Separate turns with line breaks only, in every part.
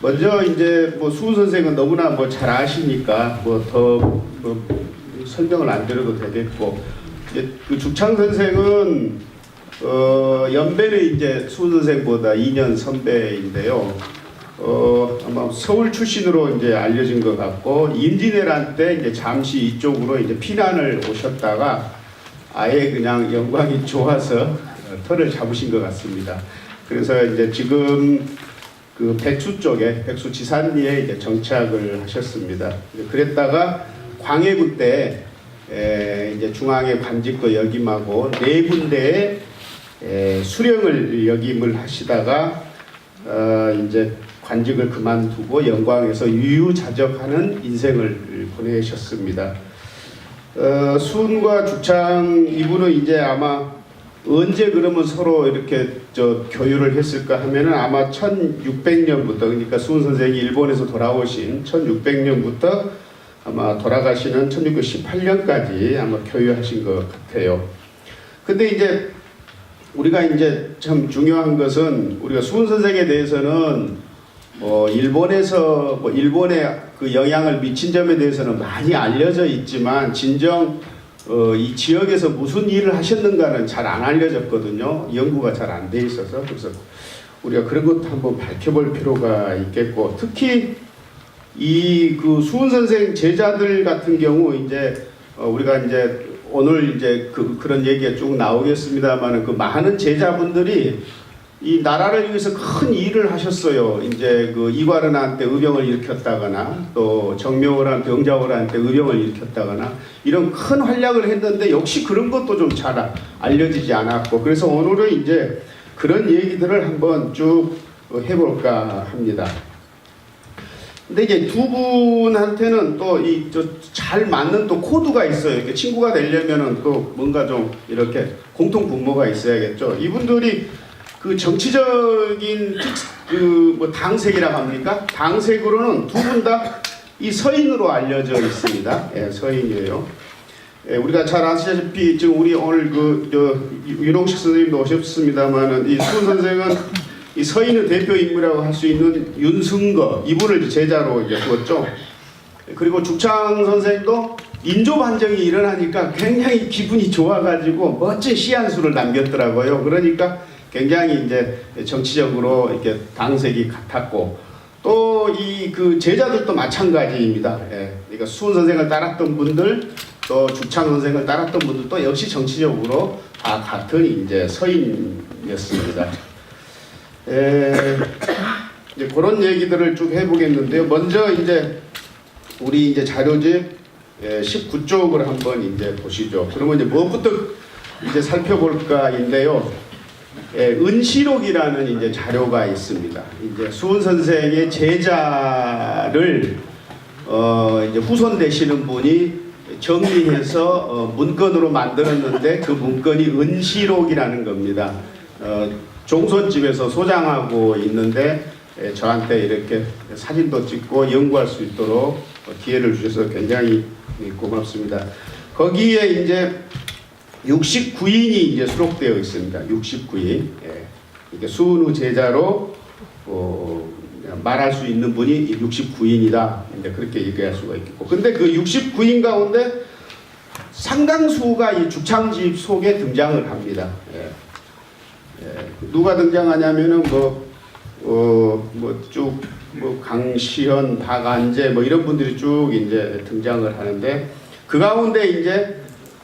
먼저 이제 뭐 수훈 선생은 너무나 뭐 잘 아시니까 뭐더 뭐 설명을 안 드려도 되겠고 그 죽창 선생은 어 연배는 이제 수훈 선생보다 2년 선배인데요. 어 아마 서울 출신으로 이제 알려진 것 같고 임진왜란 때 이제 잠시 이쪽으로 이제 피난을 오셨다가 아예 그냥 영광이 좋아서 어, 터를 잡으신 것 같습니다. 그래서 이제 지금 그 백수 쪽에 백수 지산리에 이제 정착을 하셨습니다. 그랬다가 광해군 때 에, 이제 중앙에 관직도 역임하고 네 군데에 에, 수령을 역임을 하시다가 어, 이제 관직을 그만두고 영광에서 유유자적하는 인생을 보내셨습니다. 어, 수훈과 죽창 이분은 이제 아마 언제 그러면 서로 이렇게 저 교류를 했을까 하면은 아마 1600년부터 그러니까 수훈 선생이 일본에서 돌아오신 1600년부터 아마 돌아가시는 1618년까지 아마 교류하신 것 같아요. 근데 이제 우리가 이제 참 중요한 것은 우리가 수훈 선생에 대해서는 뭐 일본에서 뭐 일본에 그 영향을 미친 점에 대해서는 많이 알려져 있지만 진정 어, 이 지역에서 무슨 일을 하셨는가는 잘 안 알려졌거든요. 연구가 잘 안 돼 있어서 그래서 우리가 그런 것도 한번 밝혀볼 필요가 있겠고 특히 이 그 수훈 선생 제자들 같은 경우 이제 어, 우리가 이제 오늘 이제 그 그런 얘기가 쭉 나오겠습니다만은 그 많은 제자분들이 이 나라를 위해서 큰 일을 하셨어요. 이제 그 이괄은한테 의병을 일으켰다거나 또 정명호란테 영자호란테 의병을 일으켰다거나 이런 큰 활약을 했는데 역시 그런 것도 좀 잘 알려지지 않았고 그래서 오늘은 이제 그런 얘기들을 한번 쭉 해볼까 합니다. 근데 이제 두 분한테는 또이저잘 맞는 또 코드가 있어요. 이렇게 친구가 되려면은 또 뭔가 좀 이렇게 공통 분모가 있어야겠죠. 이분들이 그 정치적인 그뭐 당색이라고 합니까? 당색으로는 두 분 다 이 서인으로 알려져 있습니다. 예, 서인이에요. 예, 우리가 잘 아시다시피 지금 우리 오늘 그저 윤홍식 선생님도 오셨습니다만은 이 수훈 선생은 이 서인의 대표 인물이라고 할 수 있는 윤승거 이분을 제자로 이제 두었죠. 그리고 죽창 선생도 인조 반정이 일어나니까 굉장히 기분이 좋아가지고 멋진 시한수를 남겼더라고요. 그러니까 굉장히 이제 정치적으로 이렇게 당색이 같았고 또 이 그 제자들도 마찬가지입니다. 예, 그러니까 수훈 선생을 따랐던 분들 또 죽창 선생을 따랐던 분들도 역시 정치적으로 다 같은 이제 서인이었습니다. 에, 이제 그런 얘기들을 쭉 해보겠는데요. 먼저 이제 우리 이제 자료집 19쪽을 한번 이제 보시죠. 그러면 이제 무엇부터 이제 살펴볼까인데요. 예, 은시록이라는 이제 자료가 있습니다. 이제 수훈 선생의 제자를 어 이제 후손 되시는 분이 정리해서 어 문건으로 만들었는데 그 문건이 은시록이라는 겁니다. 어 종손집에서 소장하고 있는데 예, 저한테 이렇게 사진도 찍고 연구할 수 있도록 어, 기회를 주셔서 굉장히 고맙습니다. 거기에 이제 69인이 이제 수록되어 있습니다. 69인. 예. 이게 수은우 제자로 어, 말할 수 있는 분이 69인이다. 이제 그렇게 얘기할 수가 있겠고. 근데 그 69인 가운데 상당수가 이 죽창집 속에 등장을 합니다. 예. 예. 누가 등장하냐면은 뭐, 어, 뭐 쭉, 뭐 강시현, 박안재 뭐 이런 분들이 쭉 이제 등장을 하는데 그 가운데 이제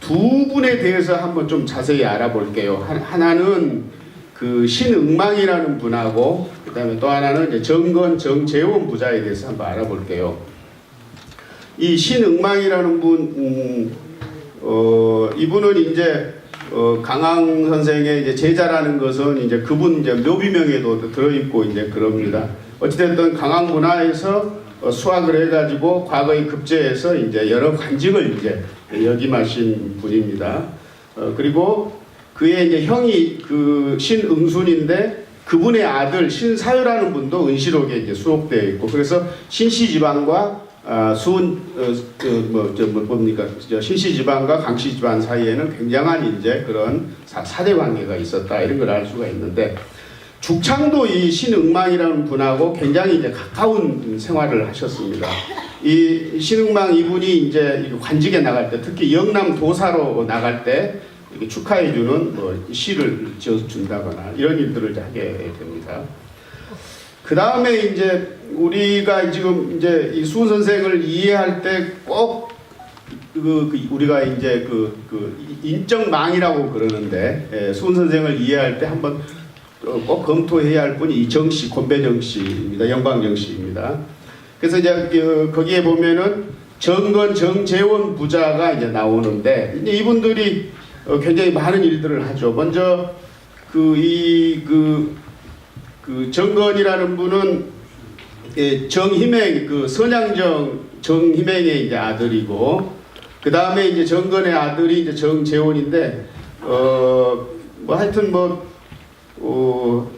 두 분에 대해서 한번 좀 자세히 알아볼게요. 하- 하나는 그 신응망이라는 분하고 그다음에 또 하나는 이제 정건 정재원 부자에 대해서 한번 알아볼게요. 이 신응망이라는 분, 음, 어, 이분은 이제 어, 강항 선생의 이제 제자라는 것은 이제 그분 이제 묘비명에도 들어있고 이제 그럽니다. 어찌됐든 강항 문화에서 어, 수학을 해가지고 과거의 급제에서 이제 여러 관직을 이제 역임하신 분입니다. 어, 그리고 그의 이제 형이 그 신응순인데 그분의 아들 신사유라는 분도 은시록에 이제 수록되어 있고 그래서 신씨 지방과 아, 수은 어, 그뭐저 뭐 뭡니까 저 신씨 지방과 강씨 지방 사이에는 굉장한 이제 그런 사, 사대 관계가 있었다 이런 걸 알 수가 있는데 죽창도 이 신응망이라는 분하고 굉장히 이제 가까운 생활을 하셨습니다. 이 신응망 이분이 이제 이 관직에 나갈 때 특히 영남 도사로 나갈 때 축하해주는 뭐 시를 지어준다거나 이런 일들을 하게 됩니다. 그 다음에 이제 우리가 지금 이제 이 수훈 선생을 이해할 때꼭 그, 그 우리가 이제 그, 그 인적망이라고 그러는데 예, 수훈 선생을 이해할 때 한번 어, 꼭 검토해야 할 분이 이정 씨, 권배정 씨입니다. 영광정 씨입니다. 그래서 이제 그, 거기에 보면은 정건 정재원 부자가 이제 나오는데 이제 이분들이 어, 굉장히 많은 일들을 하죠. 먼저 그 이그 그 정건이라는 분은 예, 정희맹 그 선양정 정희맹의 이제 아들이고 그 다음에 이제 정건의 아들이 이제 정재원인데 어 뭐 하여튼 뭐 어,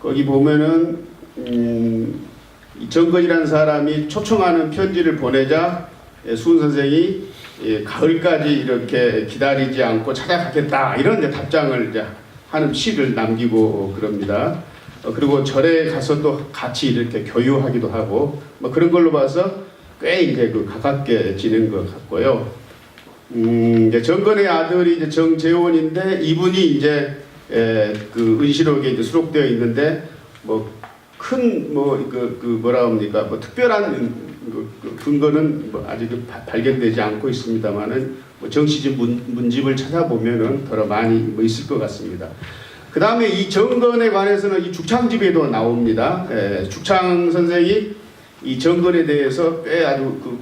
거기 보면은 음, 이 정건이라는 사람이 초청하는 편지를 보내자 예, 수훈 선생이 예, 가을까지 이렇게 기다리지 않고 찾아가겠다 이런 이제 답장을 이제 하는 시를 남기고 그럽니다. 어, 그리고 절에 가서 또 같이 이렇게 교유하기도 하고 뭐 그런 걸로 봐서 꽤 이제 그 가깝게 지낸 것 같고요. 음, 이제 정건의 아들이 이제 정재원인데 이분이 이제 에, 그 은시록에 이제 수록되어 있는데 뭐큰뭐그그 뭐라 합니까 뭐 특별한 그, 그 근거는 뭐 아직 바- 발견되지 않고 있습니다만은 뭐 정시집 문, 문집을 찾아보면은 더러 많이 뭐 있을 것 같습니다. 그 다음에 이 정건에 관해서는 이 죽창집에도 나옵니다. 에, 죽창 선생이 이 정건에 대해서 꽤 아주 그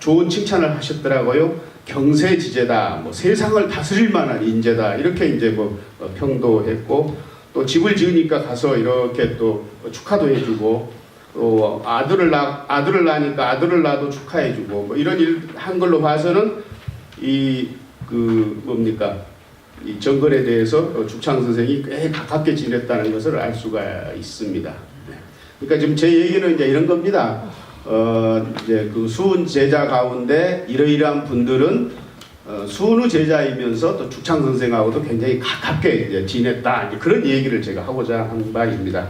좋은 칭찬을 하셨더라고요. 경세 지제다, 뭐 세상을 다스릴 만한 인재다 이렇게 이제 뭐 어, 평도했고 또 집을 지으니까 가서 이렇게 또 축하도 해주고 또 아들을 낳 아들을 낳으니까 아들을 낳아도 축하해주고 뭐 이런 일 한 걸로 봐서는 이 그 뭡니까 이 정건에 대해서 어, 죽창 선생이 꽤 가깝게 지냈다는 것을 알 수가 있습니다. 네. 그러니까 지금 제 얘기는 이제 이런 겁니다. 어 이제 그 수훈 제자 가운데 이러이러한 분들은 어, 수훈의 제자이면서 또 죽창 선생하고도 굉장히 가깝게 이제 지냈다 이제 그런 얘기를 제가 하고자 한 바입니다.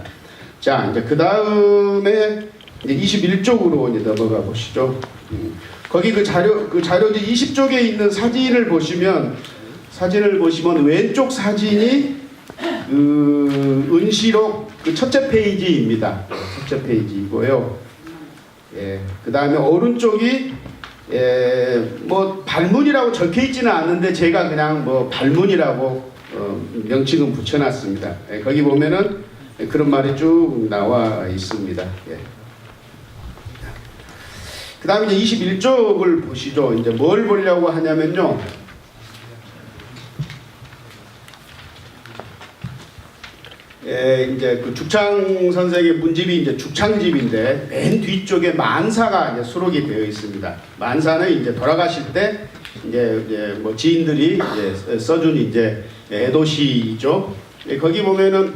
자 이제 그 다음에 이제 21쪽으로 이제 넘어가 보시죠. 음, 거기 그 자료 그 자료지 20쪽에 있는 사진을 보시면 사진을 보시면 왼쪽 사진이 그 은시록 그 첫째 페이지입니다. 첫째 페이지이고요. 예, 그 다음에 오른쪽이 예, 뭐 발문이라고 적혀 있지는 않은데 제가 그냥 뭐 발문이라고 어, 명칭은 붙여놨습니다. 예, 거기 보면은 그런 말이 쭉 나와 있습니다. 예. 그 다음에 이제 21쪽을 보시죠. 이제 뭘 보려고 하냐면요. 예, 이제 그 죽창 선생의 문집이 이제 죽창집인데 맨 뒤쪽에 만사가 이제 수록이 되어 있습니다. 만사는 이제 돌아가실 때 이제, 이제 뭐 지인들이 이제 써준 이제 애도시이죠. 예, 거기 보면은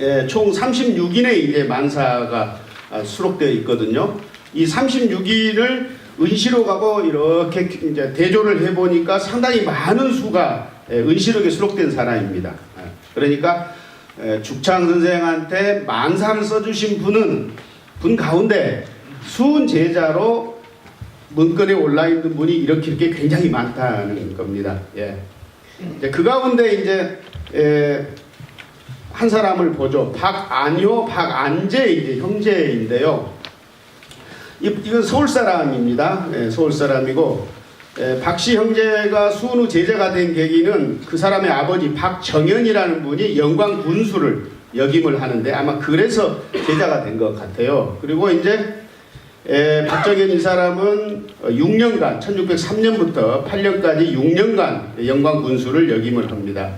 예, 총 36인의 이제 만사가 아, 수록되어 있거든요. 이 36인을 은시록하고 이렇게 이제 대조를 해보니까 상당히 많은 수가 예, 은시록에 수록된 사람입니다. 아, 그러니까 에, 죽창 선생한테 만사를 써주신 분은 분 가운데 수은 제자로 문건에 올라 있는 분이 이렇게 이렇게 굉장히 많다는 겁니다. 예. 이제 그 가운데 이제 에, 한 사람을 보죠. 박안효, 박안재 이제 형제인데요. 이, 이건 서울 사람입니다. 예, 서울 사람이고 에, 박씨 형제가 수은우 제자가 된 계기는 그 사람의 아버지 박정현이라는 분이 영광 군수를 역임을 하는데 아마 그래서 제자가 된 것 같아요. 그리고 이제 에, 박정현 이 사람은 6년간 1603년부터 8년까지 6년간 영광 군수를 역임을 합니다.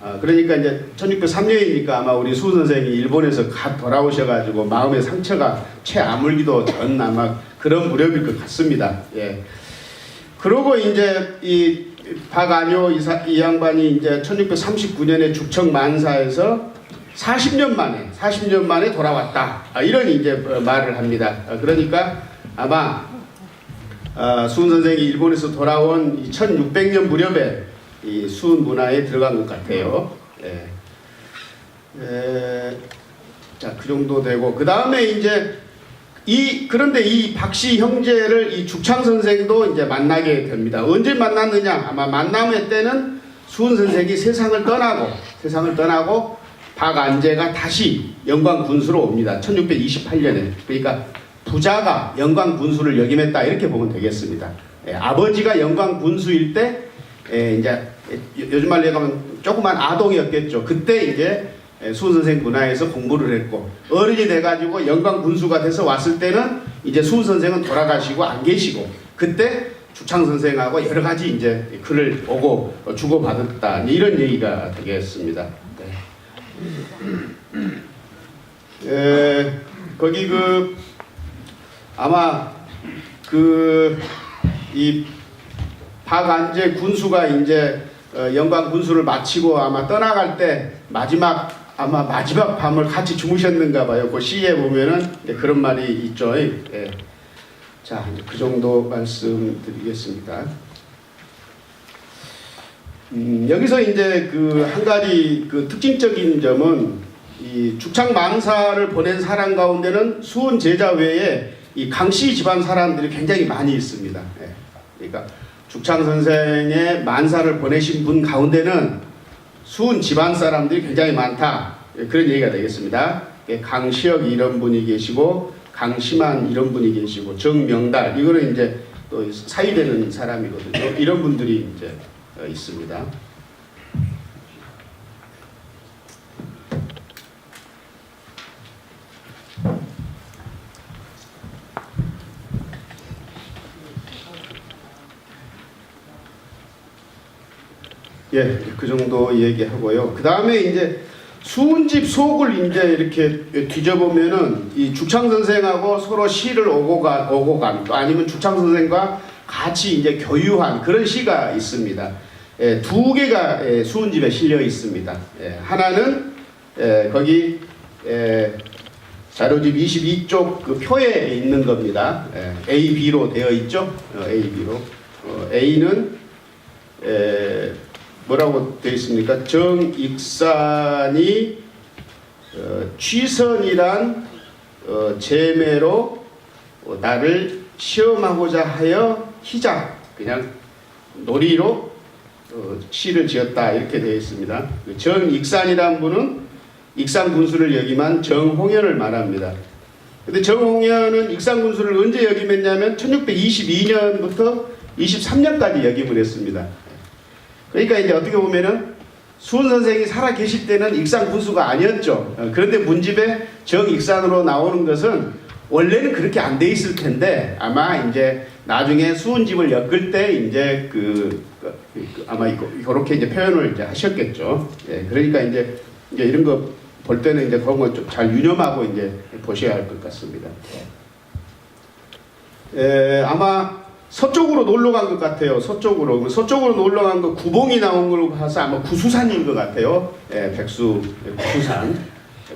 아, 그러니까 이제 1603년이니까 아마 우리 수 선생이 일본에서 갓 돌아오셔가지고 마음의 상처가 채 아물기도 전 아마 그런 무렵일 것 같습니다. 예. 그러고 이제 이 박안효 이 사, 이 양반이 이제 1639년에 죽청 만사에서 40년 만에 40년 만에 돌아왔다 아, 이런 이제 어, 말을 합니다. 아, 그러니까 아마 아, 수은 선생이 일본에서 돌아온 1600년 무렵에 이 수은 문화에 들어간 것 같아요. 예. 에, 자, 그 정도 되고 그 다음에 이제 이 그런데 이 박씨 형제를 이 죽창 선생도 이제 만나게 됩니다. 언제 만났느냐? 아마 만남의 때는 수은 선생이 세상을 떠나고 세상을 떠나고 박안재가 다시 영광 군수로 옵니다. 1628년에 그러니까 부자가 영광 군수를 역임했다 이렇게 보면 되겠습니다. 예, 아버지가 영광 군수일 때 예, 이제 요- 요즘 말로 얘기하면 조그만 아동이었겠죠. 그때 이제 예, 수은 선생 문화에서 공부를 했고 어른이 돼가지고 영광 군수가 돼서 왔을 때는 이제 수은 선생은 돌아가시고 안 계시고 그때 주창 선생하고 여러 가지 이제 글을 보고 주고 받았다 이런 얘기가 되겠습니다. 네. 에, 거기 그 아마 그이 박안재 군수가 이제 어, 영광 군수를 마치고 아마 떠나갈 때 마지막 아마 마지막 밤을 같이 주무셨는가 봐요. 그 시에 보면은 이제 그런 말이 있죠. 예. 자, 그 정도 말씀드리겠습니다. 음, 여기서 이제 그 한 가지 그 특징적인 점은 이 죽창 망사를 보낸 사람 가운데는 수은 제자 외에 이 강씨 집안 사람들이 굉장히 많이 있습니다. 예. 그러니까 죽창 선생의 만사를 보내신 분 가운데는 수은 집안 사람들이 굉장히 많다. 예, 그런 얘기가 되겠습니다. 예, 강시혁 이런 분이 계시고 강심한 이런 분이 계시고 정명달 이거는 이제 또 사이되는 사람이거든요. 이런 분들이 이제 어, 있습니다. 예, 그 정도 얘기하고요. 그 다음에 이제 수은집 속을 이제 이렇게 뒤져보면은 이 주창 선생하고 서로 시를 오고 가 오고 간, 또 아니면 주창 선생과 같이 이제 교유한 그런 시가 있습니다. 예, 두 개가 예, 수은집에 실려 있습니다. 예, 하나는 예, 거기 예, 자료집 22쪽 그 표에 있는 겁니다. 예, A, B로 되어 있죠. 어, A, B로. 어, A는 에, 뭐라고 되어 있습니까? 정익산이 어, 취선이란 어, 제매로 어, 나를 시험하고자 하여 희자 그냥 놀이로 어, 시를 지었다 이렇게 되어 있습니다. 그 정익산이란 분은 익산 군수를 역임한 정홍현을 말합니다. 근데 정홍현은 익산 군수를 언제 역임했냐면 1622년부터 23년까지 역임을 했습니다. 그러니까 이제 어떻게 보면은 수은 선생이 살아 계실 때는 익산 군수가 아니었죠. 어, 그런데 문집에 정익산으로 나오는 것은 원래는 그렇게 안 돼 있을 텐데 아마 이제 나중에 수은집을 엮을 때 이제 그, 그- 그 아마 이거 이렇게 이제 표현을 이제 하셨겠죠. 예, 그러니까 이제 이제 이런 거 볼 때는 이제 그런 거 좀 잘 유념하고 이제 보셔야 할 것 같습니다. 에, 아마 서쪽으로 놀러 간 것 같아요. 서쪽으로. 서쪽으로 놀러 간 거 구봉이 나온 걸로 봐서 아마 구수산인 것 같아요. 예, 백수 구수산.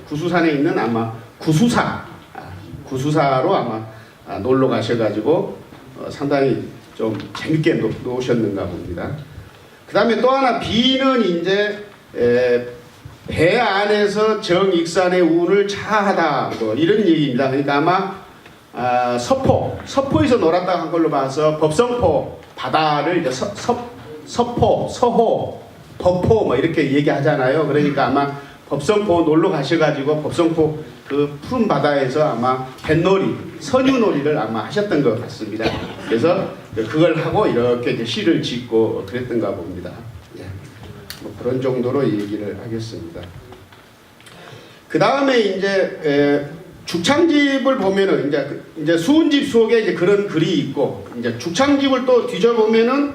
구수산에 있는 아마 구수사. 아, 구수사로 아마 아, 놀러 가셔가지고 어, 상당히 좀 재밌게 노, 노셨는가 봅니다. 그 다음에 또 하나 B는 이제 에, 배 안에서 정익산의 운을 차하다 뭐 이런 얘기입니다. 그러니까 아마 아, 서포, 서포에서 놀았다 한 걸로 봐서 법성포 바다를 이제 서, 서, 서포, 서호, 법포 뭐 이렇게 얘기하잖아요. 그러니까 아마 법성포 놀러 가셔가지고 법성포 그 푸른 바다에서 아마 뱃놀이, 선유놀이를 아마 하셨던 것 같습니다. 그래서 그걸 하고 이렇게 이제 시를 짓고 그랬던가 봅니다. 예. 뭐 그런 정도로 얘기를 하겠습니다. 그 다음에 이제 에, 죽창집을 보면은 이제 그- 이제 수은집 속에 이제 그런 글이 있고 이제 죽창집을 또 뒤져 보면은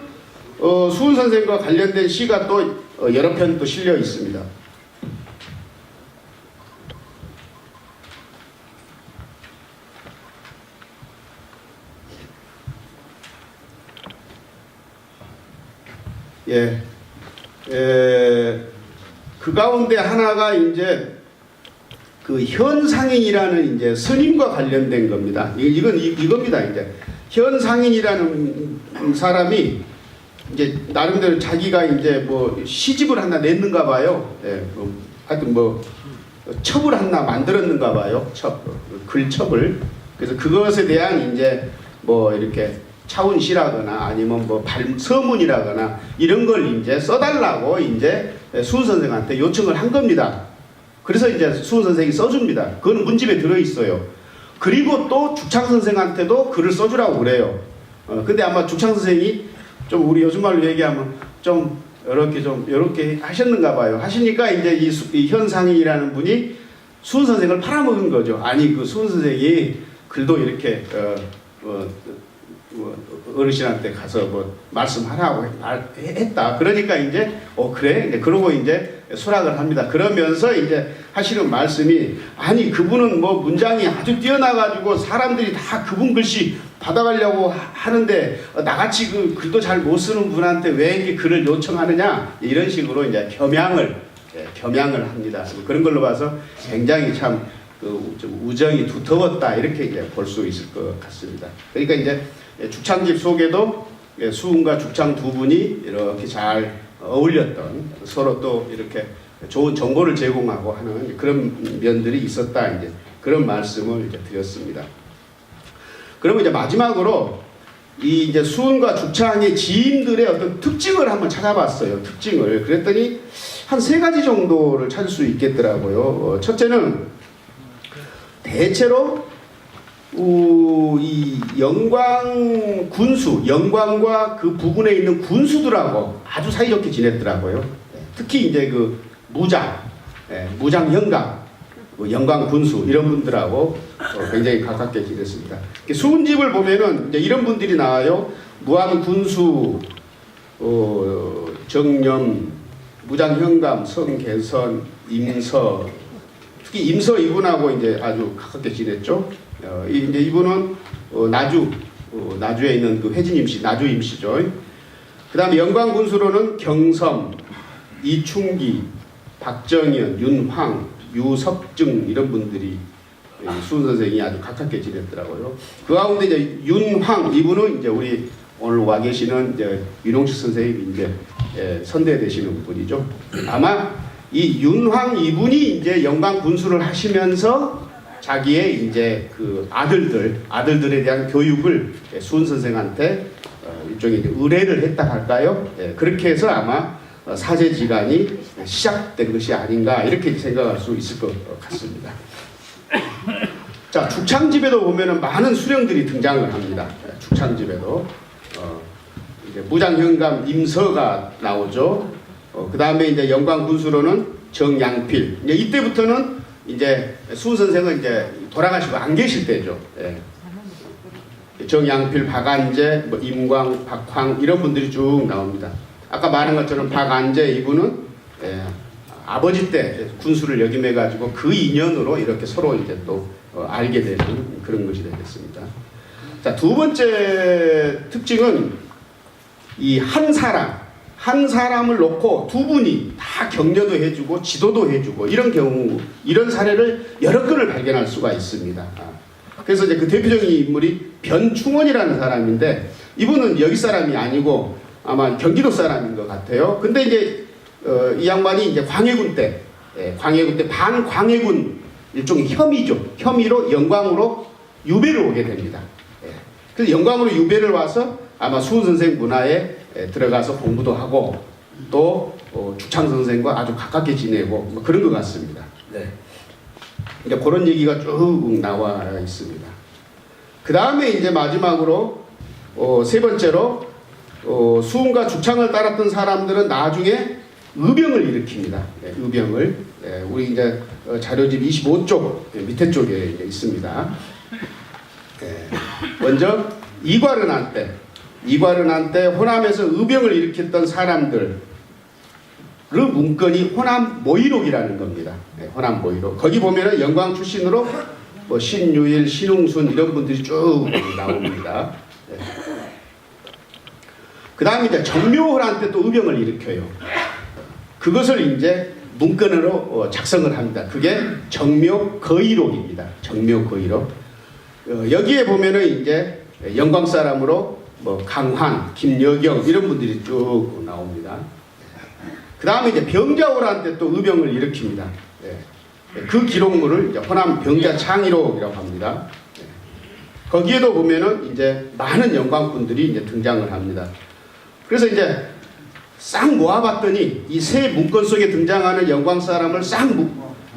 어, 수은 선생과 관련된 시가 또 어, 여러 편 또 실려 있습니다. 예, 에, 그 가운데 하나가 이제 그 현상인이라는 이제 스님과 관련된 겁니다. 이- 이건 이, 이겁니다. 이제 현상인이라는 사람이 이제 나름대로 자기가 이제 뭐 시집을 하나 냈는가 봐요. 예, 뭐 하여튼 뭐 첩을 하나 만들었는가 봐요. 첩, 글첩을. 그래서 그것에 대한 이제 뭐 이렇게 차운시라거나 아니면 뭐 발, 서문이라거나 이런 걸 이제 써달라고 이제 수훈 선생한테 요청을 한 겁니다. 그래서 이제 수훈 선생이 써줍니다. 그건 문집에 들어 있어요. 그리고 또 죽창 선생한테도 글을 써주라고 그래요. 어, 근데 아마 죽창 선생이 좀 우리 요즘 말로 얘기하면 좀 이렇게 좀 이렇게 하셨는가 봐요. 하시니까 이제 이, 수, 이 현상이라는 분이 수훈 선생을 팔아먹은 거죠. 아니 그 수훈 선생이 글도 이렇게 어, 어, 뭐 어르신한테 가서 뭐 말씀하라고 했다. 그러니까 이제 어 그래 이제 그러고 이제 수락을 합니다. 그러면서 이제 하시는 말씀이 아니 그분은 뭐 문장이 아주 뛰어나가지고 사람들이 다 그분 글씨 받아가려고 하- 하는데 어, 나같이 그 글도 잘 못 쓰는 분한테 왜 이렇게 글을 요청하느냐 이런 식으로 이제 겸양을 예, 겸양을 합니다. 그런 걸로 봐서 굉장히 참그좀 우정이 두터웠다 이렇게 이제 볼 수 있을 것 같습니다. 그러니까 이제 죽창집 속에도 예, 수훈과 죽창 두 분이 이렇게 잘 어울렸던 서로 또 이렇게 좋은 정보를 제공하고 하는 그런 면들이 있었다 이제 그런 말씀을 이제 드렸습니다. 그러면 이제 마지막으로 이 이제 수훈과 죽창의 지인들의 어떤 특징을 한번 찾아봤어요. 특징을 그랬더니 한 세 가지 정도를 찾을 수 있겠더라고요. 어, 첫째는 대체로 우, 이 영광 군수, 영광과 그 부근에 있는 군수들하고 아주 사이좋게 지냈더라고요. 예, 특히 이제 그 무장, 예, 무장 영광, 뭐 영광 군수 이런 분들하고 어, 굉장히 가깝게 지냈습니다. 수훈집을 보면은 이런 분들이 나와요. 무한 군수, 어, 정념, 무장 현감, 성개선, 임서, 특히 임서 이분하고 이제 아주 가깝게 지냈죠. 어, 이- 이제 이분은 어, 나주 어, 나주에 있는 그 회진 임씨 나주 임씨죠. 그다음에 영광 군수로는 경섬, 이충기, 박정현, 윤황, 유석증 이런 분들이 예, 수훈 선생이 아주 가깝게 지냈더라고요. 그 가운데 이제 윤황 이분은 이제 우리 오늘 와 계시는 이제 윤홍식 선생님이 이제 예, 선대되시는 분이죠. 아마 이 윤황 이분이 이제 영광 군수를 하시면서 자기의 이제 그 아들들 아들들에 대한 교육을 예, 수훈 선생한테 어, 일종의 의뢰를 했다 할까요? 예, 그렇게 해서 아마 어, 사제지간이 시작된 것이 아닌가 이렇게 생각할 수 있을 것 같습니다. 자 죽창집에도 보면은 많은 수령들이 등장을 합니다. 예, 죽창집에도 어, 무장현감 임서가 나오죠. 어, 그 다음에 이제 영광 군수로는 정양필. 이제 이때부터는 이제 수훈 선생은 이제 돌아가시고 안 계실 때죠. 예. 정양필, 박안재, 뭐 임광, 박황 이런 분들이 쭉 나옵니다. 아까 말한 것처럼 박안재 이분은 예, 아버지 때 군수를 역임해 가지고 그 인연으로 이렇게 서로 이제 또 어, 알게 되는 그런 것이 되겠습니다. 자, 두 번째 특징은 이 한 사람, 한 사람을 놓고 두 분이 다 격려도 해주고 지도도 해주고 이런 경우, 이런 사례를 여러 건을 발견할 수가 있습니다. 아, 그래서 이제 그 대표적인 인물이 변충원이라는 사람인데 이분은 여기 사람이 아니고 아마 경기도 사람인 것 같아요. 근데 이제 어, 이 양반이 이제 광해군 때, 예, 광해군 때 반광해군 일종의 혐의죠. 혐의로 영광으로 유배를 오게 됩니다. 예. 그래서 영광으로 유배를 와서 아마 수훈 선생 문화에 에, 들어가서 공부도 하고 또 어, 주창 선생과 아주 가깝게 지내고 뭐 그런 것 같습니다. 네. 이제 그런 얘기가 쭉 나와 있습니다. 그 다음에 이제 마지막으로 어, 세 번째로 어, 수훈과 주창을 따랐던 사람들은 나중에 의병을 일으킵니다. 네, 의병을 네, 우리 이제 어, 자료집 25쪽 네, 밑에 쪽에 있습니다. 네, 먼저 이괄은 한 때 이괄은 한 때 호남에서 의병을 일으켰던 사람들 그 문건이 호남 모의록이라는 겁니다. 네, 호남 모의록. 거기 보면은 영광 출신으로 뭐 신유일, 신웅순 이런 분들이 쭉 나옵니다. 네. 그 다음에 이제 정묘호란 때 또 의병을 일으켜요. 그것을 이제 문건으로 어, 작성을 합니다. 그게 정묘 거의록입니다. 정묘 거의록. 어, 여기에 보면은 이제 영광 사람으로 뭐 강환, 김여경 이런 분들이 쭉 나옵니다. 그 다음에 이제 병자호란 때 또 의병을 일으킵니다. 예. 그 기록물을 이제 호남 병자 창의록이라고 합니다. 예. 거기에도 보면은 이제 많은 영광꾼들이 이제 등장을 합니다. 그래서 이제 싹 모아봤더니 이 세 문건 속에 등장하는 영광 사람을 싹 모,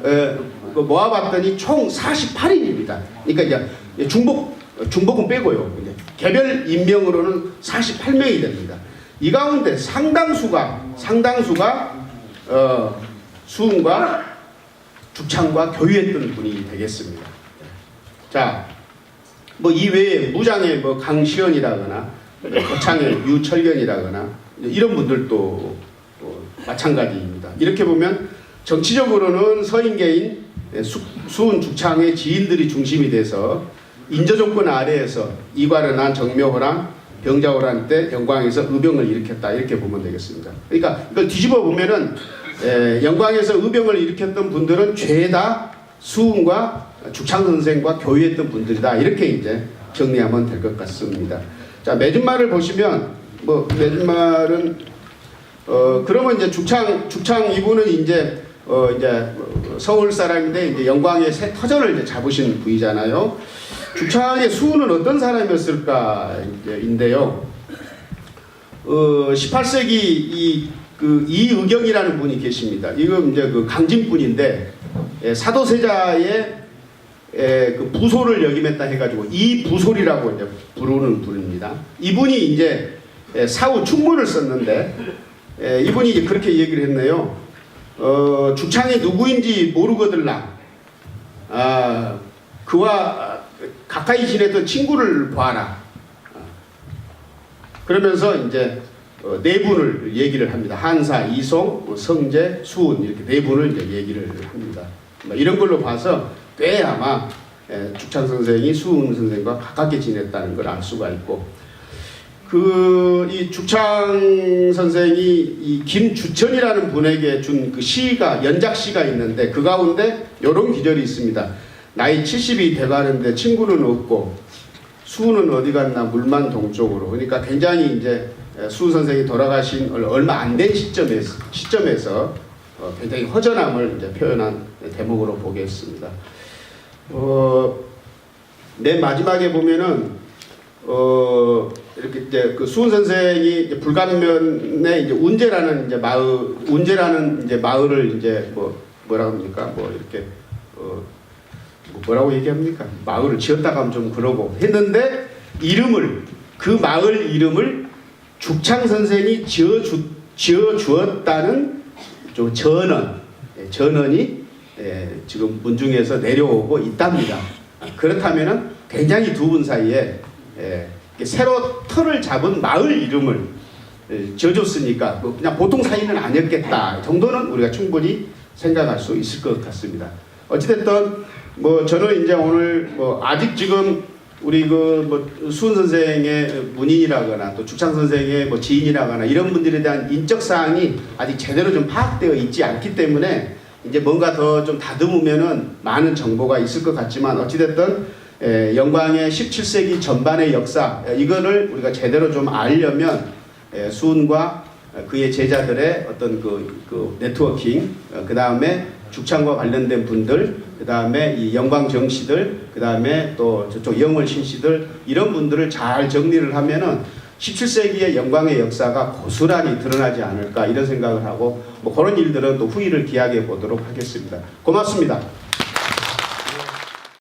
에, 그 모아봤더니 총 48인입니다. 그러니까 이제 중복 중복은 빼고요. 개별 인명으로는 48명이 됩니다. 이 가운데 상당수가 상당수가 어, 수훈과 죽창과 교유했던 분이 되겠습니다. 자, 뭐 이외에 무장의 뭐 강시연이라거나 거창의 유철견이라거나 이런 분들도 어, 마찬가지입니다. 이렇게 보면 정치적으로는 서인계인 수, 수훈 죽창의 지인들이 중심이 돼서 조건 아래에서 이괄은한 정묘호랑 병자호란 때 영광에서 의병을 일으켰다 이렇게 보면 되겠습니다. 그러니까 이걸 뒤집어 보면은 에, 영광에서 의병을 일으켰던 분들은 죄다 수훈과 죽창 선생과 교유했던 분들이다 이렇게 이제 정리하면 될 것 같습니다. 자 매진말을 보시면 뭐 매진말은 어 그러면 이제 죽창 죽창 이분은 이제 어 이제 서울 사람인데 이제 영광의 새 터전을 이제 잡으신 분이잖아요. 죽창의 수훈은 어떤 사람이었을까 인데요. 어 18세기 이 그 이의경이라는 분이 계십니다. 이건 이제 그 강진분인데 예, 사도세자의 에, 그 부소를 역임했다 해가지고 이 부소리라고 이제 부르는 분입니다. 이분이 이제 에, 사후 충문을 썼는데 에, 이분이 이제 그렇게 얘기를 했네요. 어, 주창이 누구인지 모르거들라. 아, 그와 가까이 지내던 친구를 봐라. 아, 그러면서 이제 어, 네 분을 얘기를 합니다. 한사, 이송, 뭐 성재, 수훈 이렇게 네 분을 이제 얘기를 합니다. 뭐 이런 걸로 봐서 꽤 아마 에, 죽창 선생이 수훈 선생과 가깝게 지냈다는 걸 알 수가 있고 그 이 죽창 선생이 이 김주천이라는 분에게 준 그 시가 연작 시가 있는데 그 가운데 이런 기절이 있습니다. 나이 70이 돼가는데 친구는 없고 수훈은 어디 갔나 물만 동쪽으로 그러니까 굉장히 이제 수훈 선생이 돌아가신 얼마 안 된 시점에서 시점에서 어, 굉장히 허전함을 이제 표현한 대목으로 보겠습니다. 어, 맨 마지막에 보면은 어, 이렇게 이제 그 수훈 선생이 이제 불감면에 이제 운제라는 이제 마을 운제라는 이제 마을을 이제 뭐 뭐라 합니까 뭐 이렇게 어, 뭐 뭐라고 얘기합니까 마을을 지었다가 하면 좀 그러고 했는데 이름을 그 마을 이름을 죽창 선생이 지어 주 지어 주었다는 좀 전언 예, 전언이 예, 지금 문중에서 내려오고 있답니다. 그렇다면은 굉장히 두 분 사이에 예, 새로 틀을 잡은 마을 이름을 예, 지어줬으니까 뭐 그냥 보통 사이는 아니었겠다 정도는 우리가 충분히 생각할 수 있을 것 같습니다. 어찌됐든 뭐 저는 이제 오늘 뭐 아직 지금 우리 그뭐 수은 선생의 문인이라거나 또 죽창 선생의 뭐 지인이라거나 이런 분들에 대한 인적 사항이 아직 제대로 좀 파악되어 있지 않기 때문에 이제 뭔가 더 좀 다듬으면은 많은 정보가 있을 것 같지만 어찌됐든 에, 영광의 17세기 전반의 역사 에, 이거를 우리가 제대로 좀 알려면 에, 수은과 그의 제자들의 어떤 그, 그 네트워킹 그 다음에 죽창과 관련된 분들 그 다음에 이 영광 정 씨들 그 다음에 또 저쪽 영월 신 씨들 이런 분들을 잘 정리를 하면은 17세기의 영광의 역사가 고스란히 드러나지 않을까 이런 생각을 하고 뭐 그런 일들은 또 후일을 기약해 보도록 하겠습니다. 고맙습니다.